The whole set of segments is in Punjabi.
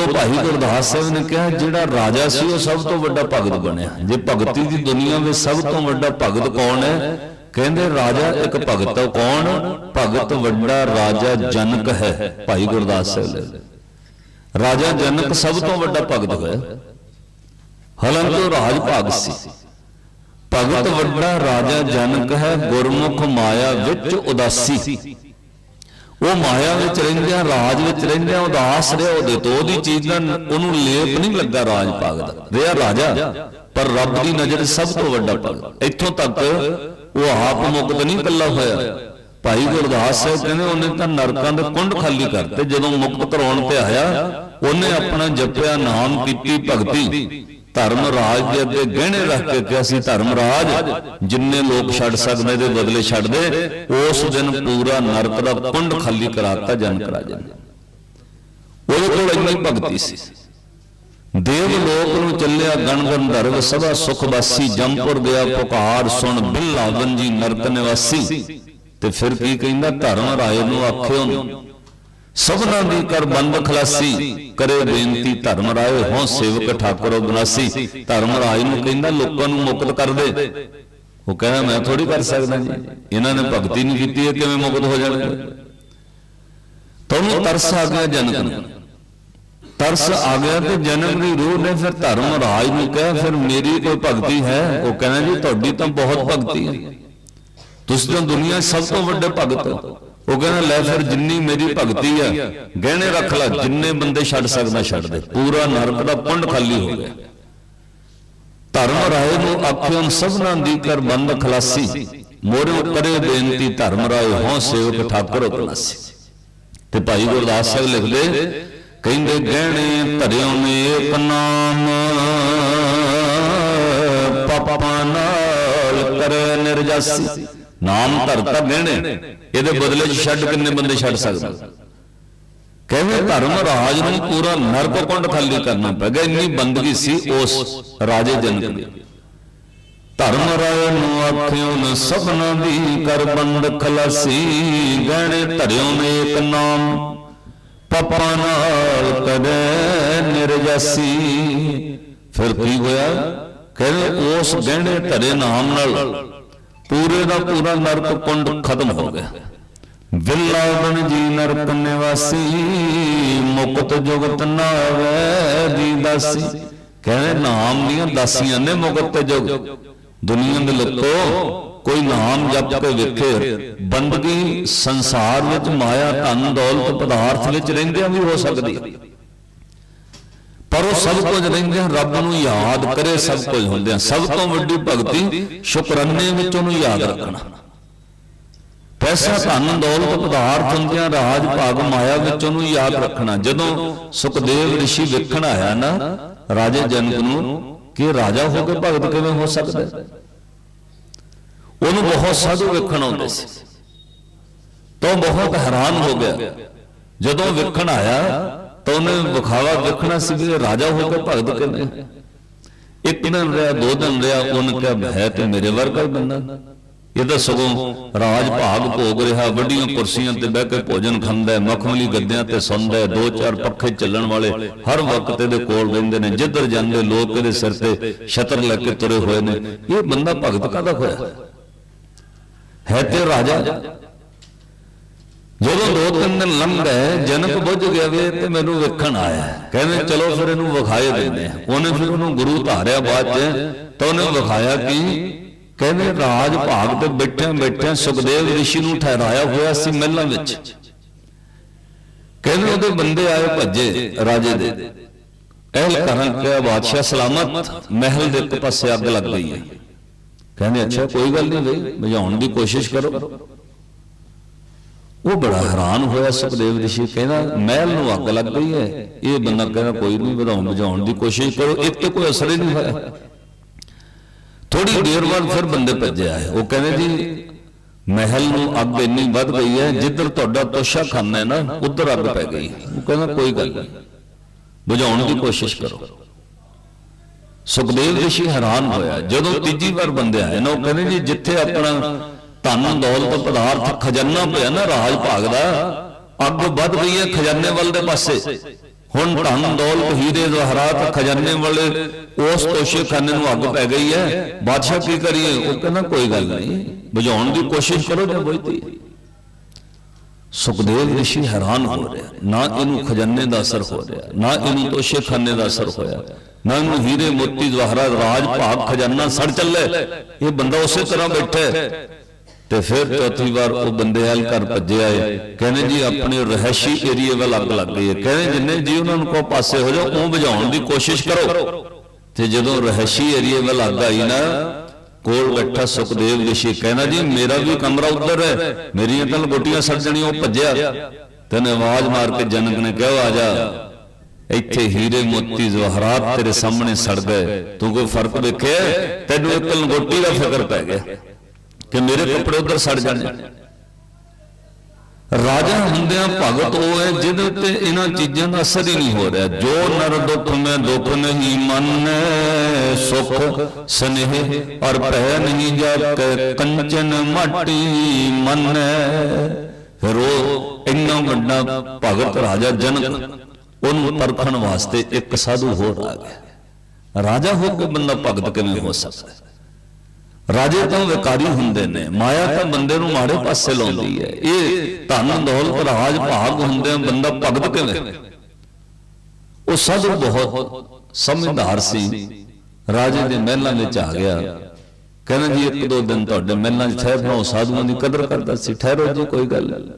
ਉਦੋਂ ਭਾਈ ਗੁਰਦਾਸ ਸਾਹਿਬ ਨੇ ਕਿਹਾ, ਜਿਹੜਾ ਰਾਜਾ ਸੀ ਉਹ ਸਭ ਤੋਂ ਵੱਡਾ ਭਗਤ ਬਣਿਆ। ਜੇ ਭਗਤੀ ਦੀ ਦੁਨੀਆ ਵਿੱਚ ਸਭ ਤੋਂ ਵੱਡਾ ਭਗਤ ਕੌਣ ਹੈ? ਕਹਿੰਦੇ ਰਾਜਾ ਇੱਕ ਭਗਤ ਹੈ ਕੌਣ? ਭਗਤ ਵੱਡਾ ਰਾਜਾ ਜਨਕ ਹੈ, ਭਾਈ ਗੁਰਦਾਸ ਸਾਹਿਬ ਨੇ ਰਾਜਾ ਜਨਕ ਸਭ ਤੋਂ ਵੱਡਾ ਭਗਤ ਹੋਇਆ। ਹਾਲਾਂਕਿ ਉਹ ਰਾਜ ਭਾਗ ਸੀ। ਭਗਤ ਵੱਡਾ ਰਾਜਾ ਜਨਕ ਹੈ, ਗੁਰਮੁਖ ਮਾਇਆ ਵਿੱਚ ਉਦਾਸੀ। ਉਹ ਮਾਇਆ ਵਿੱਚ ਰਹਿੰਦਿਆਂ, ਰਾਜ ਵਿੱਚ ਰਹਿੰਦਿਆਂ, ਉਦਾਸ ਰਿਹਾ, ਉਹਦੇ ਤੋਂ ਉਹਦੀ ਚੀਜ਼ ਦਾ ਉਹਨੂੰ ਲੇਪ ਨਹੀਂ ਲੱਗਾ ਰਾਜ ਭਾਗ ਦਾ। ਰਿਹਾ ਰਾਜਾ, ਪਰ ਰੱਬ ਦੀ ਨਜ਼ਰ ਸਭ ਤੋਂ ਵੱਡਾ ਭਗਤ ਇੱਥੋਂ ਤੱਕ ਉਹ ਆਪ ਮੁਕਤ ਨਹੀਂ ਇਕੱਲਾ ਹੋਇਆ। ਭਾਈ ਗੁਰਦਾਸ ਸਾਹਿਬ ਕਹਿੰਦੇ, ਉਹਨੇ ਤਾਂ ਨਰਕਾਂ ਦੇ ਕੁੰਡ ਖਾਲੀ ਕਰਤੇ। ਜਦੋਂ ਮੁਕਤ ਕਰਾਉਣ ਤੇ ਆਇਆ, ਉਹਨੇ ਆਪਣਾ ਜਪਿਆ, ਨਾਮ ਕੀਤੀ, ਭਗਤੀ। ਧਰਮ ਰਾਜ ਦੇ ਅੱਗੇ ਗਹਿਣੇ ਰੱਖ ਕੇ ਕਿਹਾ ਸੀ ਧਰਮ ਰਾਜ ਜਿੰਨੇ ਲੋਕ ਛੱਡ ਸਕਦੇ ਦੇ ਬਦਲੇ ਛੱਡ ਦੇ ਉਸ ਦਿਨ ਪੂਰਾ ਨਰਕ ਦਾ ਕੁੰਡ ਖਾਲੀ ਕਰਾਤਾ ਜਨਕ ਰਾਜੇ ਨੇ ਉਹਦੇ ਕੋਲ ਇੰਨੀ ਭਗਤੀ ਸੀ। ਦੇਵ ਲੋਕ ਨੂੰ ਚੱਲਿਆ ਗਣ ਗੰਧਰਵ ਸਦਾ ਸੁਖ ਵਾਸੀ ਜੰਪੁਰ ਗਿਆ ਪੁਕਾਰ ਸੁਣ ਬਿੱਲਾ ਵੰਜੀ ਨਰਕ ਨਿਵਾਸੀ। ਤੇ ਫਿਰ ਕੀ ਕਹਿੰਦਾ ਧਰਮ ਰਾਏ ਨੂੰ ਆਖਿਓ। ਸਭਨਾਂ ਦੀ ਕਰ ਬੰਦ ਖਲਾਸੀ ਕਰੇ ਬੇਨਤੀ ਧਰਮ ਰਾਏ, ਹੋਂ ਸੇਵਕ ਠਾਕੁਰ ਬਨਾਸੀ ਧਰਮ ਰਾਏ ਨੂੰ ਕਹਿੰਦਾ, ਲੋਕਾਂ ਨੂੰ ਮੁਕਤ ਕਰ ਦੇ। ਉਹ ਕਹਿੰਦਾ, ਮੈਂ ਥੋੜੀ ਕਰ ਸਕਦਾ ਜੀ। ਇਹਨਾਂ ਨੇ ਭਗਤੀ ਨਹੀਂ ਕੀਤੀ, ਇਹ ਕਿਵੇਂ ਮੁਕਤ ਹੋ ਜਾਣਗੇ? ਤੁਹਾਨੂੰ ਤਰਸ ਆ ਗਿਆ ਜਨਕ ਨੂੰ। ਤਰਸ ਆ ਗਿਆ ਤੇ ਜਨਮ ਦੀ ਰੂਹ ਨੇ ਫਿਰ ਧਰਮ ਰਾਜ ਨੂੰ ਕਿਹਾ, ਫਿਰ ਮੇਰੀ ਕੋਈ ਭਗਤੀ ਹੈ? ਉਹ ਕਹਿੰਦਾ ਜੀ, ਤੁਹਾਡੀ ਤਾਂ ਬਹੁਤ ਭਗਤੀ ਹੈ। ਤੁਸੀਂ ਤਾਂ ਦੁਨੀਆ 'ਚ ਸਭ ਤੋਂ ਵੱਡੇ ਭਗਤ ਹੋ। ਉਹ ਕਹਿੰਦਾ ਲੈ ਫਿਰ ਜਿੰਨੀ ਮੇਰੀ ਭਗਤੀ ਆ ਗਹਿਣੇ ਰੱਖ ਲੈ ਜਿੰਨੇ ਬੰਦੇ ਛੱਡ ਸਕਦਾ ਛੱਡ ਦੇ ਪੂਰਾ ਨਰਕ ਦਾ ਪੁੰਡ ਖਾਲੀ ਹੋ ਗਿਆ। ਧਰਮ ਰਾਏ ਨੂੰ ਆਖਿਓ ਸਭਨਾਂ ਦੀ ਕਰ ਬੰਦ ਖਲਾਸੀ ਮੋਰੇ ਕਰੇ ਬੇਨਤੀ ਧਰਮ ਰਾਏ ਹੋਂ ਸੇਵਕ ਠਾਕੁਰ ਉਪਨਾਸੀ। ਤੇ ਭਾਈ ਗੁਰਦਾਸ ਸਾਹਿਬ ਲਿਖਦੇ ਕਹਿੰਦੇ ਗਹਿਣੇ ਧਰਿਓ ਨੇ ਏਕ ਨਾਮ ਪਾਪਾਂ ਨਾਲ ਕਰੇ ਨਿਰਜਾਸੀ। ਨਾਮ ਧਰਤਾ ਗਹਿਣੇ ਇਹਦੇ ਬਦਲੇ ਚ ਛੱਡ ਕਿੰਨੇ ਬੰਦੇ ਛੱਡ ਸਕਦਾ? ਕਹਿੰਦੇ ਧਰਮ ਰਾਜ ਨੂੰ ਪੂਰਾ ਨਰਕ ਕੁੰਡ ਖਾਲੀ ਕਰਨਾ ਪੈ ਗਿਆ। ਇੰਨੀ ਬੰਦਗੀ ਸੀ ਉਸ ਰਾਜੇ ਜਨਕ ਦੀ। ਧਰਮ ਰਾਏ ਨੂੰ ਆਖਿਓ ਨ ਸਭਨਾਂ ਦੀ ਕਰ ਬੰਦ ਖਲਾਸੀ। ਗਹਿਣੇ ਧਰਿਓ ਨੇ ਇੱਕ ਨਾਮ। ਪਪਾ ਨਾਲ ਕਦੇ ਨਿਰਜਾਸੀ। ਫਿਰ ਕੀ ਹੋਇਆ? ਕਹਿੰਦੇ ਉਸ ਗਹਿਣੇ ਧਰੇ ਨਾਮ ਨਾਲ। ਪੂਰੇ ਦਾ ਪੂਰਾ ਨਰਕ ਕੁੰਡ ਖਤਮ ਹੋ ਗਿਆ। ਵਿਲਾਵਣ ਜੀ ਨਰਕ ਨਿਵਾਸੀ, ਮੁਕਤ ਜੁਗਤ ਨਾਵੇ ਦੀ ਦਾਸੀ। ਕਹਿੰਦੇ ਨਾਮ ਦੀਆਂ ਦਾਸੀਆਂ ਨੇ ਮੁਕਤ ਤੇ ਜੁਗ। ਦੁਨੀਆ ਦੇ ਲੋਕੋ, ਕੋਈ ਨਾਮ ਜਪ ਕੇ ਵੇਖੇ, ਬੰਦਗੀ ਸੰਸਾਰ ਵਿੱਚ ਮਾਇਆ, ਧਨ, ਦੌਲਤ, ਪਦਾਰਥ ਵਿੱਚ ਰਹਿੰਦਿਆਂ ਵੀ ਹੋ ਸਕਦੀ ਪਰ ਉਹ ਸਭ ਕੁਝ ਰਹਿੰਦੇ ਹਨ, ਰੱਬ ਨੂੰ ਯਾਦ ਕਰੇ ਸਭ ਕੁਝ ਹੁੰਦੇ ਆ ਸਭ ਤੋਂ ਵੱਡੀ ਭਗਤੀ ਸ਼ੁਕਰਾਨੇ ਵਿੱਚ ਉਹਨੂੰ ਯਾਦ ਰੱਖਣਾ। ਪੈਸਾ, ਧਨ, ਦੌਲਤ, ਪਦਾਰਥ ਹੁੰਦਿਆਂ, ਰਾਜ, ਭਾਗ, ਮਾਇਆ ਵਿੱਚ ਉਹਨੂੰ ਯਾਦ ਰੱਖਣਾ। ਜਦੋਂ ਸੁਖਦੇਵ ઋષਿ ਵੇਖਣ ਆਇਆ ਨਾ, ਰਾਜੇ ਜਨਕ ਨੂੰ ਕਿ ਰਾਜਾ ਹੋ ਕੇ ਭਗਤ ਕਿਵੇਂ ਹੋ ਸਕਦਾ ਉਹਨੂੰ ਬਹੁਤ ਸਾਧੂ ਵੇਖਣ ਆਉਂਦੇ ਸੀ। ਤਾਂ ਉਹ ਬਹੁਤ ਹੈਰਾਨ ਹੋ ਗਿਆ। ਜਦੋਂ ਵੇਖਣ ਆਇਆ ਤਾਂ ਉਹਨੇ ਵਿਖਾਵਾ ਵੇਖਣਾ ਸੀ ਵੀ ਰਾਜਾ ਹੋ ਕੇ ਭਗਤ ਕਿਵੇਂ? ਇੱਕ ਦਿਨ ਰਿਹਾ, ਦੋ ਦਿਨ ਰਿਹਾ, ਉਹਨੇ ਕਿਹਾ ਹੈ ਤੇ ਮੇਰੇ ਵਰਗਾ ਹੀ ਬੰਦਾ। ਇਹ ਤਾਂ ਸਗੋਂ ਰਾਜ ਭਾਗ ਭੋਗ ਰਿਹਾ, ਵੱਡੀਆਂ ਕੁਰਸੀਆਂ ਤੇ ਬਹਿ ਕੇ ਭੋਜਨ ਖਾਂਦਾ ਹੈ, ਮਖਮਲੀ ਗੱਦਿਆਂ ਤੇ ਸੌਂਦਾ ਹੈ, ਦੋ ਚਾਰ ਪੱਖੇ ਚੱਲਣ ਵਾਲੇ ਹਰ ਵਕਤ ਇਹਦੇ ਕੋਲ ਰਹਿੰਦੇ ਨੇ, ਜਿੱਧਰ ਜਾਂਦੇ ਲੋਕ ਇਹਦੇ ਸਿਰ ਤੇ ਛਤਰ ਲੈ ਕੇ ਤੁਰੇ ਹੋਏ ਨੇ। ਇਹ ਬੰਦਾ ਭਗਤ ਕਾਹਦਾ ਹੋਇਆ? ਹੈ ਤੇ ਰਾਜਾ? ਜਦੋਂ ਦੋ ਤਿੰਨ ਦਿਨ ਲੰਘ ਗਏ ਜਨਕ ਬੁੱਝ ਗਿਆ ਵੇ ਤੇ ਮੈਨੂੰ ਵੇਖਣ ਆਇਆ ਕਹਿੰਦੇ ਚਲੋ ਫਿਰ ਇਹਨੂੰ ਵਿਖਾਏ ਦਿੰਦੇ ਆ ਉਹਨੇ ਫਿਰ ਉਹਨੂੰ ਗੁਰੂ ਧਾਰਿਆ ਬਾਅਦ ਚ ਤਾਂ ਉਹਨੇ ਵਿਖਾਇਆ ਕਿ ਕਹਿੰਦੇ ਰਾਜ ਭਾਗ ਤੇ ਬੈਠਿਆਂ ਬੈਠਿਆਂ ਸੁਖਦੇਵ ઋષਿ ਨੂੰ ਠਹਿਰਾਇਆ ਹੋਇਆ ਸੀ ਮਹਿਲਾਂ ਵਿੱਚ। ਕਹਿੰਦੇ ਉਹਦੇ ਬੰਦੇ ਆਏ ਭੱਜੇ ਰਾਜੇ ਦੇ। ਅਹਿਲ ਕਰਨ ਕਿ ਬਾਦਸ਼ਾਹ ਸਲਾਮਤ ਮਹਿਲ ਦੇ ਇੱਕ ਪਾਸੇ ਅੱਗ ਲੱਗ ਗਈ ਹੈ। ਕਹਿੰਦੇ ਅੱਛਾ ਕੋਈ ਗੱਲ ਨਹੀਂ ਬਈ ਬੁਝਾਉਣ ਦੀ ਕੋਸ਼ਿਸ਼ ਕਰੋ। ਉਹ ਬੜਾ ਹੈਰਾਨ ਹੋਇਆ ਸੁਖਦੇਵ ਰਿਸ਼ੀ ਕਹਿੰਦਾ ਮਹਿਲ ਨੂੰ ਅੱਗ ਲੱਗ ਗਈ ਹੈ। ਇਹ ਬੰਦਾ ਕਹਿੰਦਾ ਕੋਈ ਨਹੀਂ, ਵਧਾਉਣ ਬੁਝਾਉਣ ਦੀ ਕੋਸ਼ਿਸ਼ ਕਰੋ, ਇੱਕ ਤੇ ਕੋਈ ਅਸਰ ਨਹੀਂ ਹੋਇਆ। ਥੋੜੀ ਦੇਰ ਬਾਅਦ ਫਿਰ ਬੰਦੇ ਭੱਜੇ ਆਏ। ਉਹ ਕਹਿੰਦੇ ਜੀ, ਮਹਿਲ ਨੂੰ ਅੱਗ ਇੰਨੀ ਵੱਧ ਗਈ ਹੈ, ਜਿੱਧਰ ਤੁਹਾਡਾ ਤੋਸ਼ਾ ਖਾਨਾ ਹੈ ਨਾ, ਉੱਧਰ ਅੱਗ ਪੈ ਗਈ ਉਹ ਕਹਿੰਦਾ ਕੋਈ ਗੱਲ ਨਹੀਂ ਵਜਾਉਣ ਦੀ ਕੋਸ਼ਿਸ਼ ਕਰੋ। ਸੁਖਦੇਵ ਰਿਸ਼ੀ ਹੈਰਾਨ ਹੋਇਆ। ਜਦੋਂ ਤੀਜੀ ਵਾਰ ਬੰਦੇ ਆਏ ਨਾ, ਉਹ ਕਹਿੰਦੇ ਜੀ, ਜਿੱਥੇ ਆਪਣਾ ਧਨ ਦੌਲਤ ਪਦਾਰਥ ਖਜ਼ਾਨਾ ਪਿਆ ਨਾ ਰਾਜ ਭਾਗ ਦਾ। ਅੱਗ ਵੱਧ ਗਈ ਹੈ ਖਜ਼ਾਨੇ ਵੱਲ ਦੇ ਪਾਸੇ। ਹੁਣ ਧਨ ਦੌਲਤ ਹੀਰੇ ਜਵਾਹਰਾਤ ਖਜ਼ਾਨੇ ਵਾਲੇ ਉਸ ਤੋਸ਼ੇ ਖਾਨੇ ਨੂੰ ਅੱਗ ਪੈ ਗਈ ਹੈ। ਬਾਦਸ਼ਾਹ ਕੀ ਕਰੀਏ? ਉਹ ਕਹਿੰਦਾ ਕੋਈ ਗੱਲ ਨਹੀਂ। ਬੁਝਾਉਣ ਦੀ ਕੋਸ਼ਿਸ਼ ਕਰੋ ਜੇ ਬੁਝਦੀ ਸੁਖਦੇਵ ਰਿਸ਼ੀ ਹੈਰਾਨ ਹੋ ਰਿਹਾ। ਨਾ ਇਹਨੂੰ ਖਜ਼ਾਨੇ ਦਾ ਅਸਰ ਹੋ ਰਿਹਾ। ਨਾ ਇਹਨੂੰ ਤੋਸ਼ੇ ਖਾਨੇ ਦਾ ਅਸਰ ਹੋਇਆ ਨਾ ਇਹਨੂੰ ਹੀਰੇ ਮੋਤੀ ਜਵਾਹਰਾਤ ਰਾਜ ਭਾਗ ਖਜ਼ਾਨਾ ਸੜ ਚੱਲੇ। ਇਹ ਬੰਦਾ ਉਸੇ ਤਰ੍ਹਾਂ ਬੈਠਾ ਹੈ। ਤੇ ਫਿਰ ਚੌਥੀ ਵਾਰ ਉਹ ਬੰਦੇ ਹਲ ਘਰ ਭੱਜੇ ਆਏ। ਕਹਿੰਦੇ ਜੀ, ਆਪਣੇ ਰਹਿਸ਼ੀ ਏਰੀਏ ਵੱਲ ਅੱਗ ਲੱਗ ਗਈ ਹੈ। ਕਹਿੰਦੇ ਜਿੰਨੇ ਜੀ ਉਹਨਾਂ ਨੂੰ ਕੋ ਪਾਸੇ ਹੋ ਜਾਓ, ਉਹ ਬੁਝਾਉਣ ਦੀ ਕੋਸ਼ਿਸ਼ ਕਰੋ। ਤੇ ਜਦੋਂ ਰਹਿਸ਼ੀ ਏਰੀਏ ਵੱਲ ਅੱਗ ਆਈ ਨਾ, ਕੋਲ ਬੈਠਾ ਸੁਖਦੇਵ ਰਿਸ਼ੀ ਕਹਿੰਦਾ ਜੀ, ਮੇਰਾ ਵੀ ਕਮਰਾ ਉੱਧਰ ਹੈ। ਮੇਰੀਆਂ ਤਾਂ ਗੋਟੀਆਂ ਸੜ ਜਣੀਆਂ, ਉਹ ਭੱਜਿਆ। ਤੈਨੇ ਆਵਾਜ਼ ਮਾਰ ਕੇ ਜਨਕ ਨੇ ਕਿਹਾ, ਆ ਜਾ। ਇੱਥੇ ਹੀਰੇ ਮੋਤੀ ਜਵਾਹਰਾਤ ਤੇਰੇ ਸਾਹਮਣੇ ਸੜ ਗਏ। ਤੂੰ ਕੋਈ ਫ਼ਰਕ ਵੇਖਿਆ ਤੈਨੂੰ ਇੱਕ ਲੰਗੋਟੀ ਦਾ ਫਿਕਰ ਪੈ ਗਿਆ। ਕਿ ਮੇਰੇ ਕੱਪੜੇ ਉਧਰ ਸੜ ਜਾਣੇ। ਰਾਜਾ ਹੁੰਦਿਆਂ ਭਗਤ ਉਹ ਹੈ ਜਿਹਦੇ ਉੱਤੇ ਇਹਨਾਂ ਚੀਜ਼ਾਂ ਦਾ ਅਸਰ ਹੀ ਨਹੀਂ ਹੋ ਰਿਹਾ। ਜੋ ਨਰ ਦੁੱਖ ਮੈਂ ਦੁੱਖ ਨਹੀਂ ਮੰਨੈ, ਸੁਖ ਸਨੇਹ ਔਰ ਭੈ ਨਹੀਂ ਜਾਤ ਕੰਚਨ ਮਾਟੀ ਮੰਨੈ। ਫਿਰ ਉਹ ਇੰਨਾ ਵੱਡਾ ਭਗਤ ਰਾਜਾ ਜਨਕ, ਉਹਨੂੰ ਪਰਖਣ ਵਾਸਤੇ ਇੱਕ ਸਾਧੂ ਹੋਰ ਆ ਗਿਆ। ਰਾਜਾ ਹੋ ਕੇ ਬੰਦਾ ਭਗਤ ਕਿਵੇਂ ਹੋ ਸਕਦਾ? ਰਾਜੇ ਤਾਂ ਵਿਕਾਰੀ ਹੁੰਦੇ ਨੇ, ਮਾਇਆ ਤਾਂ ਬੰਦੇ ਨੂੰ ਮਾੜੇ ਪਾਸੇ ਲਾਉਂਦੀ ਹੈ। ਇਹ ਧਨ, ਦੌਲਤ, ਰਾਜ, ਭਾਗ ਹੁੰਦੇ ਆ, ਬੰਦਾ ਭਗਤ ਕਿਵੇਂ? ਉਹ ਸਾਧੂ ਬਹੁਤ ਸਮਝਦਾਰ ਸੀ। ਰਾਜੇ ਦੇ ਮਹਿਲਾਂ ਵਿੱਚ ਆ ਗਿਆ। ਕਹਿੰਦਾ ਜੀ, ਇੱਕ ਦੋ ਦਿਨ ਤੁਹਾਡੇ ਮਹਿਲਾਂ 'ਚ ਠਹਿਰਨਾ ਉਹ ਸਾਧੂਆਂ ਦੀ ਕਦਰ ਕਰਦਾ ਸੀ। ਠਹਿਰੋ ਜੀ, ਕੋਈ ਗੱਲ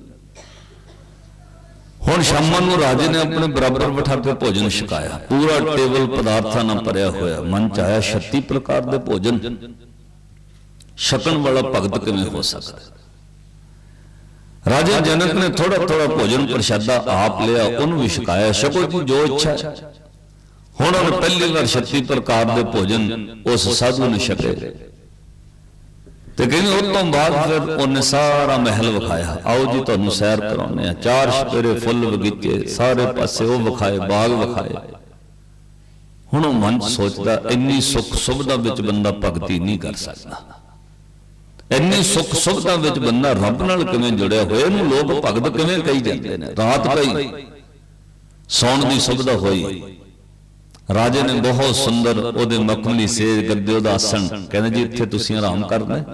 ਹੁਣ ਸ਼ਾਮਾਂ ਨੂੰ ਰਾਜੇ ਨੇ ਆਪਣੇ ਬਰਾਬਰ ਬਿਠਾ ਕੇ ਭੋਜਨ ਛਕਾਇਆ। ਪੂਰਾ ਟੇਬਲ ਪਦਾਰਥਾਂ ਨਾਲ ਭਰਿਆ ਹੋਇਆ। ਮਨ ਚ ਆਇਆ 36 ਪ੍ਰਕਾਰ ਦੇ ਭੋਜਨ। ਛਕਣ ਵਾਲਾ ਭਗਤ ਕਿਵੇਂ ਹੋ ਸਕਦਾ? ਰਾਜਾ ਜਨਕ ਨੇ ਥੋੜਾ ਥੋੜਾ ਭੋਜਨ ਪ੍ਰਸ਼ਾਦਾ ਆਪ ਲਿਆ ਉਹਨੂੰ ਵੀ ਛਕਾਇਆ ਛਕੋ ਜੀ ਜੋ ਇੱਛਾ। ਹੁਣ ਉਹਨੇ ਪਹਿਲੀ ਵਾਰ 36 ਪ੍ਰਕਾਰ ਦੇ ਭੋਜਨ ਉਸ ਸਾਧੂ ਨੇ ਛਕੇ। ਤੇ ਕਹਿੰਦੇ ਉਸ ਤੋਂ ਬਾਅਦ ਫਿਰ ਉਹਨੇ ਸਾਰਾ ਮਹਿਲ ਵਿਖਾਇਆ। ਆਓ ਜੀ ਤੁਹਾਨੂੰ ਸੈਰ ਕਰਾਉਨੇ ਆ ਚਾਰ ਸਪੇਰੇ ਫੁੱਲ ਬਗੀਚੇ ਸਾਰੇ ਪਾਸੇ ਉਹ ਵਿਖਾਏ ਬਾਗ ਵਿਖਾਏ। ਹੁਣ ਉਹ ਮਨ ਸੋਚਦਾ ਇੰਨੀ ਸੁੱਖ ਸੁਵਿਧਾ ਵਿੱਚ ਬੰਦਾ ਭਗਤੀ ਨਹੀਂ ਕਰ ਸਕਦਾ। ਇੰਨੀ ਸੁੱਖ ਸੁਵਿਧਾ ਵਿੱਚ ਬੰਦਾ ਰੱਬ ਨਾਲ ਕਿਵੇਂ ਜੁੜਿਆ ਹੋਇਆ ਇਹਨੂੰ ਲੋਕ ਭਗਤ ਕਿਵੇਂ ਕਹੀ ਜਾਂਦੇ ਨੇ? ਰਾਤ ਪਈ ਸੌਣ ਦੀ ਸੁਵਿਧਾ ਹੋਈ। ਰਾਜੇ ਨੇ ਬਹੁਤ ਸੁੰਦਰ ਉਹਦੇ ਮਖਮਲੀ ਸੇਜ ਗੱਦੇ ਉਹਦਾ ਆਸਣ। ਕਹਿੰਦੇ ਜੀ, ਇੱਥੇ ਤੁਸੀਂ ਆਰਾਮ ਕਰਨਾ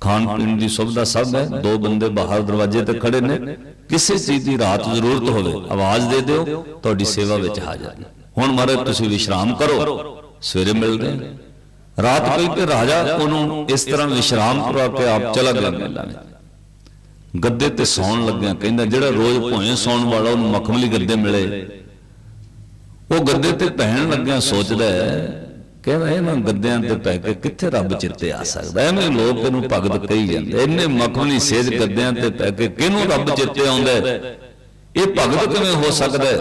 ਖਾਣ ਪੀਣ ਦੀ ਸੁਵਿਧਾ ਸਭ ਹੈ। ਦੋ ਬੰਦੇ ਬਾਹਰ ਦਰਵਾਜ਼ੇ ਤੇ ਖੜੇ ਨੇ। ਕਿਸੇ ਚੀਜ਼ ਦੀ ਰਾਤ ਜ਼ਰੂਰਤ ਹੋਵੇ, ਆਵਾਜ਼ ਦੇ ਦਿਓ, ਤੁਹਾਡੀ ਸੇਵਾ ਵਿੱਚ ਹਾਜ਼ਰ ਨੇ। ਹੁਣ ਮਹਾਰਾਜ, ਤੁਸੀਂ ਵਿਸ਼ਰਾਮ ਕਰੋ। ਸਵੇਰੇ ਮਿਲਦੇ ਹਾਂ। ਰਾਤ ਪਈ ਤੇ ਰਾਜਾ ਉਹਨੂੰ ਇਸ ਤਰ੍ਹਾਂ ਵਿਸ਼ਰਾਮ ਕੇ ਆਪ ਚਲਾ ਗਿਆ ਮੇਲਾ ਵਿੱਚ ਗੱਦੇ ਤੇ ਸੌਣ ਲੱਗਿਆ ਕਹਿੰਦਾ ਜਿਹੜਾ ਰੋਜ਼ ਭੋਏ ਸੌਣ ਵਾਲਾ ਉਹਨੂੰ ਮਖਮਲੀ ਗੱਦੇ ਮਿਲੇ। ਉਹ ਗੱਦੇ ਤੇ ਪਹਿਣ ਲੱਗਿਆ ਸੋਚਦਾ ਹੈ ਕਹਿੰਦਾ ਇਹਨਾਂ ਗੱਦਿਆਂ ਤੇ ਪੈ ਕੇ ਕਿੱਥੇ ਰੱਬ ਚਿੱਤੇ ਆ ਸਕਦਾ? ਐਵੇਂ ਲੋਕ ਇਹਨੂੰ ਭਗਤ ਕਹੀ ਜਾਂਦੇ ਇੰਨੇ ਮਖਮਲੀ ਸੇਜ ਗੱਦਿਆਂ ਤੇ ਪੈ ਕੇ ਕਿਹਨੂੰ ਰੱਬ ਚਿੱਤੇ ਆਉਂਦਾ? ਇਹ ਭਗਤ ਕਿਵੇਂ ਹੋ ਸਕਦਾ?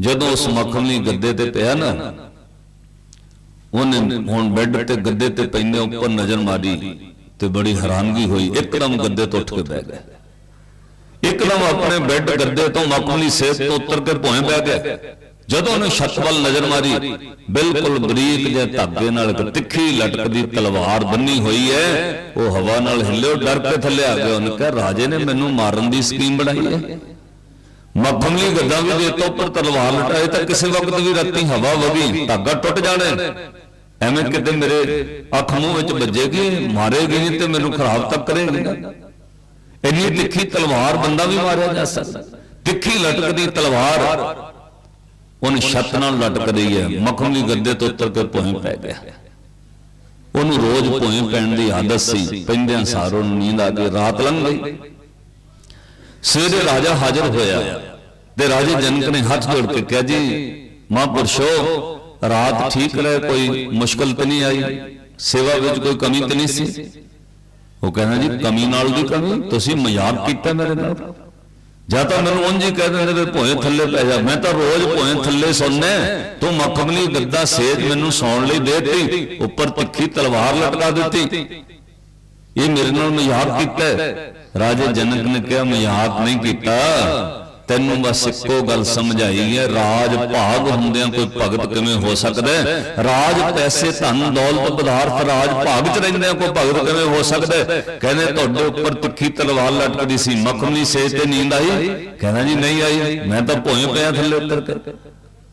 ਜਦੋਂ ਉਸ ਮਖਮਲੀ ਗੱਦੇ ਤੇ ਪਿਆ ਨਾ ਉਹਨੇ ਹੁਣ ਬੈੱਡ ਤੇ ਗੱਦੇ ਤੇ ਪੈਨੇ ਉੱਪਰ ਨਜ਼ਰ ਮਾਰੀ ਤੇ ਬੜੀ ਹੈਰਾਨਗੀ ਹੋਈ ਇੱਕਦਮ ਗੱਦੇ ਤੋਂ ਉੱਠ ਕੇ ਬਹਿ ਗਿਆ ਇੱਕਦਮ ਆਪਣੇ ਬੈੱਡ ਗੱਦੇ ਤੋਂ ਮਖਮਲੀ ਸੇਬ ਤੋਂ ਉੱਤਰ ਕੇ ਭੋਏ ਬਹਿ ਗਿਆ। ਜਦੋਂ ਉਹਨੇ ਛੱਤ ਵੱਲ ਨਜ਼ਰ ਮਾਰੀ ਬਿਲਕੁਲ ਬਰੀਕ ਜਿਹੇ ਧਾਗੇ ਨਾਲ ਇੱਕ ਤਿੱਖੀ ਲਟਕਦੀ ਤਲਵਾਰ ਬੰਨੀ ਹੋਈ ਹੈ। ਉਹ ਹਵਾ ਨਾਲ ਹਿੱਲਿਓ ਡਰ ਕੇ ਥੱਲੇ ਆ ਗਿਆ। ਉਹਨੇ ਕਿਹਾ ਰਾਜੇ ਨੇ ਮੈਨੂੰ ਮਾਰਨ ਦੀ ਸਕੀਮ ਬਣਾਈ ਹੈ। ਮਖਮਲੀ ਗੱਦਾ ਵੀ ਦੇ ਤੋਂ ਉੱਪਰ ਤਲਵਾਰ ਲਟਾਏ ਤਾਂ ਕਿਸੇ ਵਕਤ ਵੀ ਰਾਤੀ ਹਵਾ ਵਗੀ ਧਾਗਾ ਟੁੱਟ ਜਾਣਾ। ਐਵੇਂ ਕਿਤੇ ਮੇਰੇ ਅੱਖ ਮੂੰਹ ਵਿੱਚ ਵੱਜੇਗੀ ਮਾਰੇਗੀ ਤੇ ਮੈਨੂੰ ਖਰਾਬ ਤੱਕ ਕਰੇਗੀ ਇੰਨੀ ਤਿੱਖੀ ਤਲਵਾਰ ਬੰਦਾ ਵੀ ਮਾਰਿਆ ਜਾ ਸਕਦਾ। ਤਿੱਖੀ ਲਟਕਦੀ ਤਲਵਾਰ ਉਹਨੇ ਛੱਤ ਨਾਲ ਲਟਕ ਰਹੀ ਹੈ। ਮਖਮਲੀ ਗੱਦੇ ਤੋਂ ਉੱਤਰ ਕੇ ਭੋਏ ਪੈ ਗਿਆ। ਉਹਨੂੰ ਰੋਜ਼ ਭੋਏ ਪੈਣ ਦੀ ਆਦਤ ਸੀ। ਪੈਂਦਿਆਂ ਸਾਰੋਂ ਨੂੰ ਨੀਂਦ ਆ ਗਈ। ਰਾਤ ਲੰਘ ਗਈ। ਸਵੇਰੇ ਰਾਜਾ ਹਾਜ਼ਰ ਹੋਇਆ ਤੇ ਰਾਜੇ ਜਨਕ ਨੇ ਹੱਥ ਜੋੜ ਕੇ ਕਿਹਾ ਜੀ ਮਹਾਂਪੁਰਸ਼ੋ ਰਾਤ ਠੀਕ ਰਹੇ ਕੋਈ ਮੁਸ਼ਕਲ ਤੇ ਨਹੀਂ ਆਈ। ਸੇਵਾ ਵਿੱਚ ਕੋਈ ਕਮੀ ਤੇ ਨਹੀਂ ਸੀ? ਉਹ ਕਹਿੰਦਾ ਜੀ ਕਮੀ ਨਾਲ ਦੀ ਕਮੀ ਤੁਸੀਂ ਮਜ਼ਾਕ ਕੀਤਾ ਮੇਰੇ ਨਾਲ? ਜਾਂ ਤਾਂ ਮੈਨੂੰ ਉਂਝ ਹੀ ਕਹਿ ਦਿੰਦੇ ਵੀ ਭੋਏ ਥੱਲੇ ਪੈ ਜਾ। ਮੈਂ ਤਾਂ ਰੋਜ਼ ਭੋਏ ਥੱਲੇ ਸੌਂਦਾ ਤੂੰ ਮਖਮਲੀ ਗੱਦਾ ਸੇਜ ਮੈਨੂੰ ਸੌਣ ਲਈ ਦੇਤੀ। ਉੱਪਰ ਤਿੱਖੀ ਤਲਵਾਰ ਲਟਕਾ ਦਿੱਤੀ। ਇਹ ਮੇਰੇ ਨਾਲ ਮਜ਼ਾਕ ਕੀਤਾ। ਰਾਜੇ ਜਨਕ ਨੇ ਕਿਹਾ ਮਜ਼ਾਕ ਨਹੀਂ ਕੀਤਾ। ਤੈਨੂੰ ਬਸ ਇੱਕੋ ਗੱਲ ਸਮਝਾਈ ਹੈ, ਰਾਜ ਭਾਗ ਹੁੰਦਿਆਂ ਕੋਈ ਭਗਤ ਕਿਵੇਂ ਹੋ ਸਕਦਾ ਹੈ? ਰਾਜ ਪੈਸੇ, ਧਨ, ਦੌਲਤ, ਪਦਾਰਥ, ਰਾਜ ਭਾਗ ਚ ਰਹਿੰਦਿਆਂ ਕੋਈ ਭਗਤ ਕਿਵੇਂ ਹੋ ਸਕਦਾ ਹੈ? ਕਹਿੰਦੇ ਤੁਹਾਡੇ ਉੱਪਰ ਤਿੱਖੀ ਤਲਵਾਰ ਲਟਕਦੀ ਸੀ ਮਖਮਲੀ ਸੇਜ ਤੇ ਨੀਂਦ ਆਈ ਕਹਿੰਦਾ ਜੀ, ਨਹੀਂ ਆਈ ਮੈਂ ਤਾਂ ਭੋਏ ਪਿਆ ਥੱਲੇ ਉੱਤਰ ਕੇ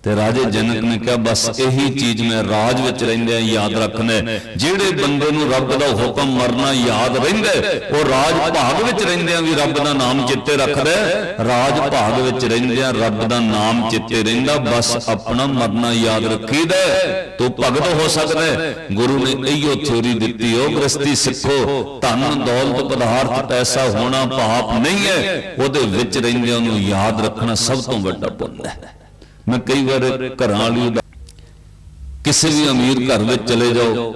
ਤੇ ਰਾਜੇ ਜਨਕ ਨੇ ਕਿਹਾ, ਬਸ ਇਹੀ ਚੀਜ਼ ਮੈਂ ਰਾਜ ਵਿੱਚ ਰਹਿੰਦਿਆਂ ਯਾਦ ਰੱਖਣਾ ਜਿਹੜੇ ਬੰਦੇ ਨੂੰ ਰੱਬ ਦਾ ਹੁਕਮ ਮਰਨਾ ਯਾਦ ਰਹਿੰਦਾ ਉਹ ਰਾਜ ਭਾਗ ਵਿੱਚ ਰਹਿੰਦਿਆਂ ਵੀ ਰੱਬ ਦਾ ਨਾਮ ਚਿੱਤੇ ਰੱਖਦਾ ਰਾਜ ਭਾਗ ਵਿੱਚ ਰਹਿੰਦਿਆਂ ਰੱਬ ਦਾ ਨਾਮ ਚਿੱਤੇ ਰਹਿੰਦਾ, ਬਸ ਆਪਣਾ ਮਰਨਾ ਯਾਦ ਰੱਖੀਦਾ ਹੈ। ਤੂੰ ਭਗਤ ਹੋ ਸਕਦਾ ਗੁਰੂ ਨੇ ਇਹੀਓ ਥਿਉਰੀ ਦਿੱਤੀ ਉਹ ਗ੍ਰਸਤੀ ਸਿੱਖੋ, ਧਨ ਦੌਲਤ ਪਦਾਰਥ ਪੈਸਾ ਹੋਣਾ ਪਾਪ ਨਹੀਂ ਹੈ। ਉਹਦੇ ਵਿੱਚ ਰਹਿੰਦਿਆਂ ਨੂੰ ਯਾਦ ਰੱਖਣਾ ਸਭ ਤੋਂ ਵੱਡਾ ਪੁੰਨ ਹੈ। ਮੈਂ ਕਈ ਵਾਰ ਘਰਾਂ ਵਾਲੀ ਉਦਾ- ਕਿਸੇ ਵੀ ਅਮੀਰ ਘਰ ਵਿੱਚ ਚਲੇ ਜਾਓ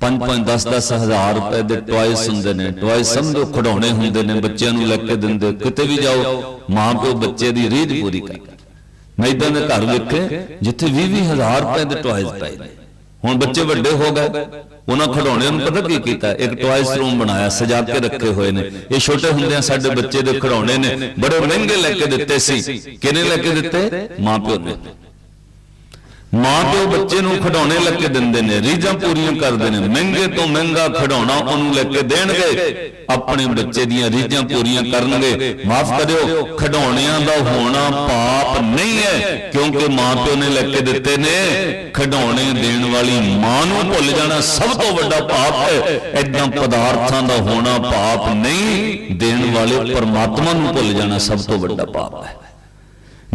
5-5 10-10 ਹਜ਼ਾਰ ਰੁਪਏ ਦੇ ਟੌਇਸ ਹੁੰਦੇ ਨੇ ਟੌਇਸ ਸਮਝੋ ਖਿਡੌਣੇ ਹੁੰਦੇ ਨੇ, ਬੱਚਿਆਂ ਨੂੰ ਲੈ ਕੇ ਦਿੰਦੇ, ਕਿਤੇ ਵੀ ਜਾਓ ਮਾਂ ਪਿਓ ਬੱਚੇ ਦੀ ਰੀਝ ਪੂਰੀ ਕਰਦਾ ਮੈਂ ਇਦਾਂ ਦੇ ਘਰ ਵੇਖੇ ਜਿੱਥੇ 20-20 ਹਜ਼ਾਰ ਰੁਪਏ ਦੇ ਟੌਇਸ ਪਏ ਨੇ। ਹੁਣ ਬੱਚੇ ਵੱਡੇ ਹੋ ਗਏ। ਉਹਨਾਂ ਖਿਡੌਣਿਆਂ ਨੂੰ ਪਤਾ ਕੀ ਕੀਤਾ? ਇੱਕ ਟੌਇਸ ਰੂਮ ਬਣਾਇਆ ਸਜਾ ਕੇ ਰੱਖੇ ਹੋਏ ਨੇ। ਇਹ ਛੋਟੇ ਹੁੰਦਿਆਂ ਸਾਡੇ ਬੱਚੇ ਦੇ ਖਿਡੌਣੇ ਨੇ ਬੜੇ ਮਹਿੰਗੇ ਲੈ ਕੇ ਦਿੱਤੇ ਸੀ। ਕਿਹਨੇ ਲੈ ਕੇ ਦਿੱਤੇ? ਮਾਂ ਪਿਓ ਨੇ। ਮਾਂ ਪਿਓ ਬੱਚੇ ਨੂੰ ਖਿਡੌਣੇ ਲੈ ਕੇ ਦਿੰਦੇ ਨੇ ਰੀਝਾਂ ਪੂਰੀਆਂ ਕਰਦੇ ਨੇ ਮਹਿੰਗੇ ਤੋਂ ਮਹਿੰਗਾ ਖਿਡੌਣਾ ਉਹਨੂੰ ਲੈ ਕੇ ਦੇਣਗੇ ਆਪਣੇ ਬੱਚੇ ਦੀਆਂ ਰੀਝਾਂ ਪੂਰੀਆਂ ਕਰਨਗੇ। ਮਾਫ ਕਰਿਓ ਖਿਡੌਣਿਆਂ ਦਾ ਹੋਣਾ ਪਾਪ ਨਹੀਂ ਹੈ ਕਿਉਂਕਿ ਮਾਂ ਪਿਓ ਨੇ ਲੈ ਕੇ ਦਿੱਤੇ ਨੇ। ਖਿਡੌਣੇ ਦੇਣ ਵਾਲੀ ਮਾਂ ਨੂੰ ਭੁੱਲ ਜਾਣਾ ਸਭ ਤੋਂ ਵੱਡਾ ਪਾਪ ਹੈ। ਐਦਾਂ ਪਦਾਰਥਾਂ ਦਾ ਹੋਣਾ ਪਾਪ ਨਹੀਂ ਦੇਣ ਵਾਲੇ ਪਰਮਾਤਮਾ ਨੂੰ ਭੁੱਲ ਜਾਣਾ ਸਭ ਤੋਂ ਵੱਡਾ ਪਾਪ ਹੈ।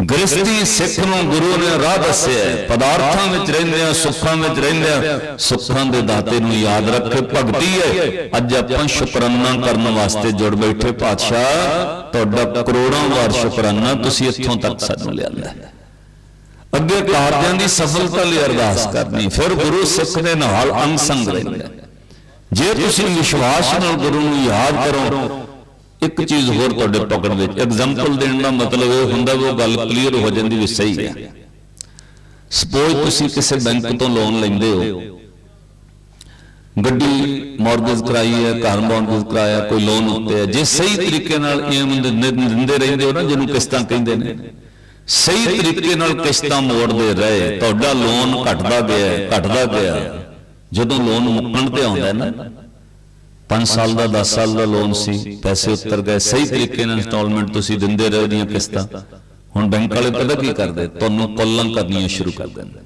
ਗ੍ਰਸਤੀ ਸਿੱਖ ਨੂੰ ਗੁਰੂ ਨੇ ਰਾਹ ਦੱਸਿਆ ਪਦਾਰਥਾਂ ਵਿੱਚ ਰਹਿੰਦਿਆਂ ਸੁੱਖਾਂ ਵਿੱਚ ਰਹਿੰਦਿਆਂ ਸੁੱਖਾਂ ਦੇ ਦਾਤੇ ਨੂੰ ਯਾਦ ਰੱਖੇ। ਭਗਤੀ ਹੈ। ਅੱਜ ਆਪਾਂ ਸ਼ੁਕਰਾਨਾ ਕਰਨ ਵਾਸਤੇ ਜੁੜ ਬੈਠੇ ਪਾਤਸ਼ਾਹ। ਤੁਹਾਡਾ ਕਰੋੜਾਂ ਵਾਰ ਸ਼ੁਕਰਾਨਾ ਤੁਸੀਂ ਇੱਥੋਂ ਤੱਕ ਸਾਨੂੰ ਲਿਆਂਦਾ ਅੱਗੇ ਕਾਰਜਾਂ ਦੀ ਸਫਲਤਾ ਲਈ ਅਰਦਾਸ ਕਰਨੀ। ਫਿਰ ਗੁਰੂ ਸਿੱਖ ਦੇ ਨਾਲ ਅੰਗ ਸੰਗ ਰਹਿੰਦਾ ਜੇ ਤੁਸੀਂ ਵਿਸ਼ਵਾਸ ਨਾਲ ਗੁਰੂ ਨੂੰ ਯਾਦ ਕਰੋ ਇੱਕ ਚੀਜ਼ ਹੋਰ ਤੁਹਾਡੇ ਪਕੜ ਵਿੱਚ ਐਗਜ਼ਾਮਪਲ ਦੇਣ ਦਾ ਮਤਲਬ ਇਹ ਹੁੰਦਾ ਵੀ ਉਹ ਗੱਲ ਕਲੀਅਰ ਹੋ ਜਾਂਦੀ ਵੀ ਸਹੀ ਹੈ ਸਪੋਜ਼ ਤੁਸੀਂ ਕਿਸੇ ਬੈਂਕ ਤੋਂ ਲੋਨ ਲੈਂਦੇ ਹੋ। ਗੱਡੀ ਮਾਰਗੇਜ ਕਰਾਈ ਹੈ ਘਰ ਮਾਰਗੇਜ ਕਰਾਇਆ ਕੋਈ ਲੋਨ ਉੱਤੇ ਹੈ। ਜੇ ਸਹੀ ਤਰੀਕੇ ਨਾਲ ਇਹ ਦਿੰਦੇ ਰਹਿੰਦੇ ਹੋ ਨਾ ਜਿਹਨੂੰ ਕਿਸ਼ਤਾਂ ਕਹਿੰਦੇ ਨੇ। ਸਹੀ ਤਰੀਕੇ ਨਾਲ ਕਿਸ਼ਤਾਂ ਮੋੜਦੇ ਰਹੇ। ਤੁਹਾਡਾ ਲੋਨ ਘਟਦਾ ਗਿਆ ਘਟਦਾ ਗਿਆ ਜਦੋਂ ਲੋਨ ਮੁੱਕਣ ਤੇ ਆਉਂਦਾ ਨਾ 5 ਸਾਲ ਦਾ 10 ਸਾਲ ਦਾ ਲੋਨ ਸੀ, ਪੈਸੇ ਉੱਤਰ ਗਏ, ਸਹੀ ਤਰੀਕੇ ਨਾਲ ਇਨਸਟਾਲਮੈਂਟ ਤੁਸੀਂ ਦਿੰਦੇ ਰਹੇ ਉਹਦੀਆਂ ਕਿਸ਼ਤਾਂ। ਹੁਣ ਬੈਂਕ ਵਾਲੇ ਪਤਾ ਕੀ ਕਰਦੇ? ਤੁਹਾਨੂੰ ਕਾਲਾਂ ਕਰਨੀਆਂ ਸ਼ੁਰੂ ਕਰ ਦਿੰਦੇ।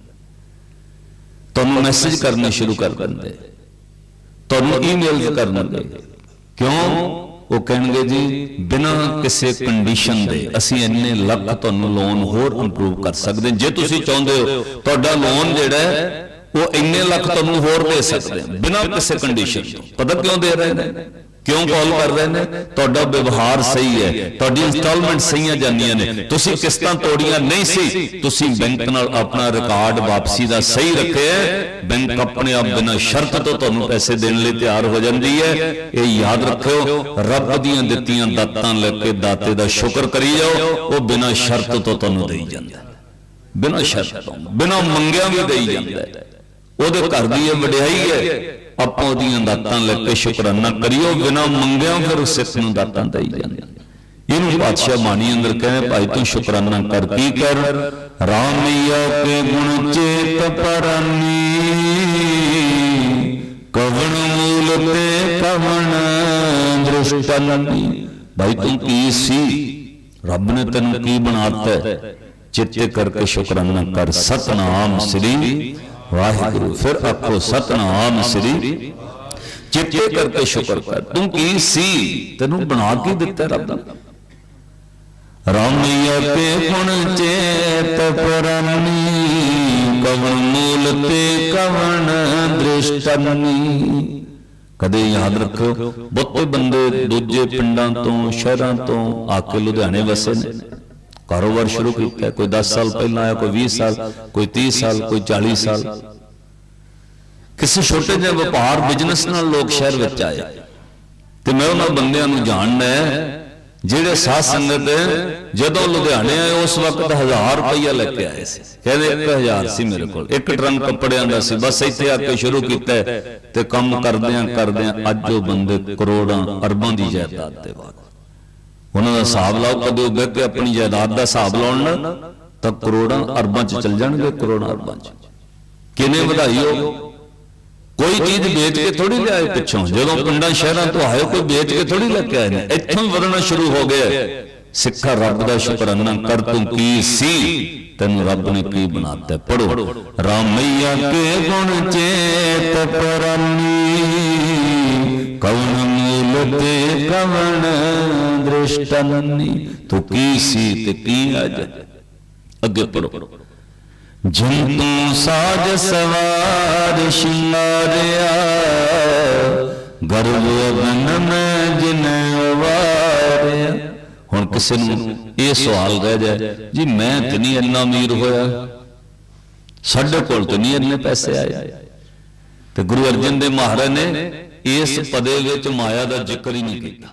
ਤੁਹਾਨੂੰ ਮੈਸੇਜ ਕਰਨੇ ਸ਼ੁਰੂ ਕਰ ਦਿੰਦੇ। ਤੁਹਾਨੂੰ ਈਮੇਲਸ ਕਰਨਗੇ ਕਿਉਂ? ਉਹ ਕਹਿਣਗੇ ਜੀ, ਬਿਨਾਂ ਕਿਸੇ ਕੰਡੀਸ਼ਨ ਦੇ ਅਸੀਂ ਇੰਨੇ ਲੱਖ ਤੁਹਾਨੂੰ ਲੋਨ ਹੋਰ ਇੰਪਰੂਵ ਕਰ ਸਕਦੇ। ਜੇ ਤੁਸੀਂ ਚਾਹੁੰਦੇ ਹੋ, ਤੁਹਾਡਾ ਲੋਨ ਜਿਹੜਾ ਉਹ ਇੰਨੇ ਲੱਖ ਤੁਹਾਨੂੰ ਹੋਰ ਦੇ ਸਕਦੇ ਬਿਨਾਂ ਕਿਸੇ ਕੰਡੀਸ਼ਨ ਤੋਂ। ਪਤਾ ਕਿਉਂ ਦੇ ਰਹੇ ਨੇ? ਕਿਉਂ ਕਾਲ ਕਰ ਰਹੇ ਨੇ? ਤੁਹਾਡਾ ਵਿਵਹਾਰ ਸਹੀ ਹੈ ਤੁਹਾਡੀ ਇਨਸਟਾਲਮੈਂਟ ਸਹੀਆਂ ਜਾਂਦੀਆਂ ਨੇ। ਤੁਸੀਂ ਕਿਸ਼ਤਾਂ ਤੋੜੀਆਂ? ਨਹੀਂ ਸੀ। ਤੁਸੀਂ ਬੈਂਕ ਨਾਲ ਆਪਣਾ ਰਿਕਾਰਡ ਵਾਪਸੀ ਦਾ ਸਹੀ ਰੱਖਿਆ ਬੈਂਕ ਆਪਣੇ ਆਪ ਬਿਨਾਂ ਸ਼ਰਤ ਤੋਂ ਤੁਹਾਨੂੰ ਪੈਸੇ ਦੇਣ ਲਈ ਤਿਆਰ ਹੋ ਜਾਂਦੀ ਹੈ। ਇਹ ਯਾਦ ਰੱਖਿਓ ਰੱਬ ਦੀਆਂ ਦਿੱਤੀਆਂ ਦਾਤਾਂ ਲੈ ਕੇ ਦਾਤੇ ਦਾ ਸ਼ੁਕਰ ਕਰੀ ਜਾਓ। ਉਹ ਬਿਨਾਂ ਸ਼ਰਤ ਤੋਂ ਤੁਹਾਨੂੰ ਦੇਈ ਜਾਂਦਾ। ਬਿਨਾਂ ਸ਼ਰਤ ਤੋਂ। ਬਿਨਾਂ ਮੰਗਿਆਂ ਵੀ ਦੇਈ ਜਾਂਦਾ ਹੈ। ਉਹਦੇ ਘਰ ਦੀ ਇਹ ਵਡਿਆਈ ਹੈ। ਆਪਾਂ ਉਹਦੀਆਂ ਦਾਤਾਂ ਲੈ ਕੇ ਸ਼ੁਕਰਾਨਾ ਕਰਿਓ, ਬਿਨਾਂ ਮੰਗਿਆਂ ਫਿਰ ਸਿੱਖ ਨੂੰ ਦਾਤਾਂ ਦੇਈ ਜਾਂਦੇ ਇਹਨੂੰ ਪਾਤਸ਼ਾਹ ਬਾਣੀ ਅੰਦਰ ਕਹਿੰਦੇ, ਭਾਈ ਤੂੰ ਸ਼ੁਕਰਾਨਾ ਕਰ, ਕੀ ਕਰ? ਰਾਮਈਆ ਕੇ ਗੁਣ ਚੇਤ ਪਰਾਨੀ, ਕਵਣ ਮੂਲ ਤੇ ਕਵਣ ਦ੍ਰਿਸ਼ਟਨੀ। ਭਾਈ ਤੂੰ ਕੀ ਸੀ? ਰੱਬ ਨੇ ਤੈਨੂੰ ਕੀ ਬਣਾਤਾ? ਹੈ ਚਿੱਤੇ ਕਰਕੇ ਸ਼ੁਕਰਾਨਾ ਕਰ। ਸਤਨਾਮ ਸ੍ਰੀ ਵਾਹਿਗੁਰੂ, ਫਿਰ ਆਖੋ, ਸਤਨਾਮ ਸ੍ਰੀ ਚਿੱਤੇ ਕਰਕੇ ਸ਼ੁਕਰ ਕਰ। ਤੂੰ ਕੀ ਸੀ? ਤੈਨੂੰ ਬਣਾ ਕੇ ਦਿੱਤਾ ਰੱਬ ਨੇ ਰਾਮਈਆ ਤੇ ਗੁਣ ਚੇਤ ਪਰਨੀ ਕਵਣ ਮੂਲ ਤੇ ਕਵਣ ਦ੍ਰਿਸ਼ਟਨੀ ਕਦੇ ਯਾਦ ਰੱਖੋ ਬਹੁਤੇ ਬੰਦੇ ਦੂਜੇ ਪਿੰਡਾਂ ਤੋਂ, ਸ਼ਹਿਰਾਂ ਤੋਂ ਆ ਕੇ ਲੁਧਿਆਣੇ ਵਸੇ ਨੇ। ਕਾਰੋਬਾਰ ਸ਼ੁਰੂ ਕੀਤਾ ਕੋਈ 10 ਸਾਲ ਪਹਿਲਾਂ ਆਇਆ ਕੋਈ 20 ਸਾਲ ਕੋਈ 30 ਸਾਲ ਕੋਈ 40 ਸਾਲ। ਕਿਸੇ ਛੋਟੇ ਜਿਹੇ ਵਪਾਰ ਬਿਜ਼ਨਸ ਨਾਲ ਲੋਕ ਸ਼ਹਿਰ ਵਿੱਚ ਆਏ। ਤੇ ਮੈਂ ਉਹਨਾਂ ਬੰਦਿਆਂ ਨੂੰ ਜਾਣਦਾ ਜਿਹੜੇ ਸਾਧ ਸੰਗਤ ਜਦੋਂ ਲੁਧਿਆਣੇ ਆਏ ਉਸ ਵਕਤ 1000 ਰੁਪਈਆ ਲੈ ਕੇ ਆਏ ਸੀ। ਕਹਿੰਦੇ 1000 ਸੀ। ਮੇਰੇ ਕੋਲ। ਇੱਕ ਟਰੰਕ ਕੱਪੜਿਆਂ ਦਾ ਸੀ। ਬਸ ਇੱਥੇ ਆ ਕੇ ਸ਼ੁਰੂ ਕੀਤਾ ਤੇ ਕੰਮ ਕਰਦਿਆਂ ਕਰਦਿਆਂ ਅੱਜ ਉਹ ਬੰਦੇ ਕਰੋੜਾਂ ਅਰਬਾਂ ਦੀ ਜਾਇਦਾਦ ਦੇ ਵਾਕ ਉਹਨਾਂ ਦਾ ਹਿਸਾਬ ਲਾਓ, ਕਦੇ ਉਹ ਬਹਿ ਕੇ ਆਪਣੀ ਜਾਇਦਾਦ ਦਾ ਹਿਸਾਬ ਲਾਉਣ ਨਾ, ਤਾਂ ਕਰੋੜਾਂ ਅਰਬਾਂ ਚ ਚੱਲ ਜਾਣਗੇ, ਕਰੋੜਾਂ ਅਰਬਾਂ ਚ। ਕਿਨੇ ਵਧਾਈ ਹੋ ਕੋਈ ਚੀਜ਼ ਵੇਚ ਕੇ ਥੋੜੀ ਲਿਆਏ ਪਿੱਛੋਂ। ਜਦੋਂ ਪਿੰਡਾਂ ਸ਼ਹਿਰਾਂ ਤੋਂ ਆਏ, ਕੋਈ ਵੇਚ ਕੇ ਥੋੜੀ ਲੈ ਕੇ ਆਏ ਨੇ। ਇੱਥੋਂ ਵਧਣਾ ਸ਼ੁਰੂ ਹੋ ਗਿਆ। ਸਿੱਖਾ ਰੱਬ ਦਾ ਸ਼ੁਕਰਾਨਾ ਕਰ, ਤੂੰ ਕੀ ਸੀ? ਤੈਨੂੰ ਰੱਬ ਨੇ ਕੀ ਬਣਾਤਾ ਪੜੋ ਰਾਮਈਆ ਕੇ ਗੁਣ ਚੇਤ ਪਰਾਨੀ ਕਵਨ ਮੂਲ ਤੇ ਦ੍ਰਿਸ਼ਟਨਨੀ ਤੂੰ ਕੀ ਸੀ ਤੇ ਕੀ ਅੱਜ? ਅੱਗੇ ਪੜੋ ਜਿਨ ਤੂੰ ਸਾਜ ਸਵਾਰ ਸ਼ਿੰਗਾਰਿਆ, ਗਰਵ ਅਗਨ ਮੈਂ ਜਿਨ ਵਾਰਿਆ। ਹੁਣ ਕਿਸੇ ਨੂੰ ਇਹ ਸਵਾਲ ਰਹਿ ਜਾਏ, ਜੀ ਮੈਂ ਤੇ ਨਹੀਂ ਇੰਨਾ ਅਮੀਰ ਹੋਇਆ। ਸਾਡੇ ਕੋਲ ਤੇ ਨਹੀਂ ਇੰਨੇ ਪੈਸੇ ਆਏ। ਤੇ ਗੁਰੂ ਅਰਜਨ ਦੇ ਮਹਾਰਾਜ ਨੇ ਇਸ ਪਦੇ ਵਿੱਚ ਮਾਇਆ ਦਾ ਜ਼ਿਕਰ ਹੀ ਨਹੀਂ ਕੀਤਾ।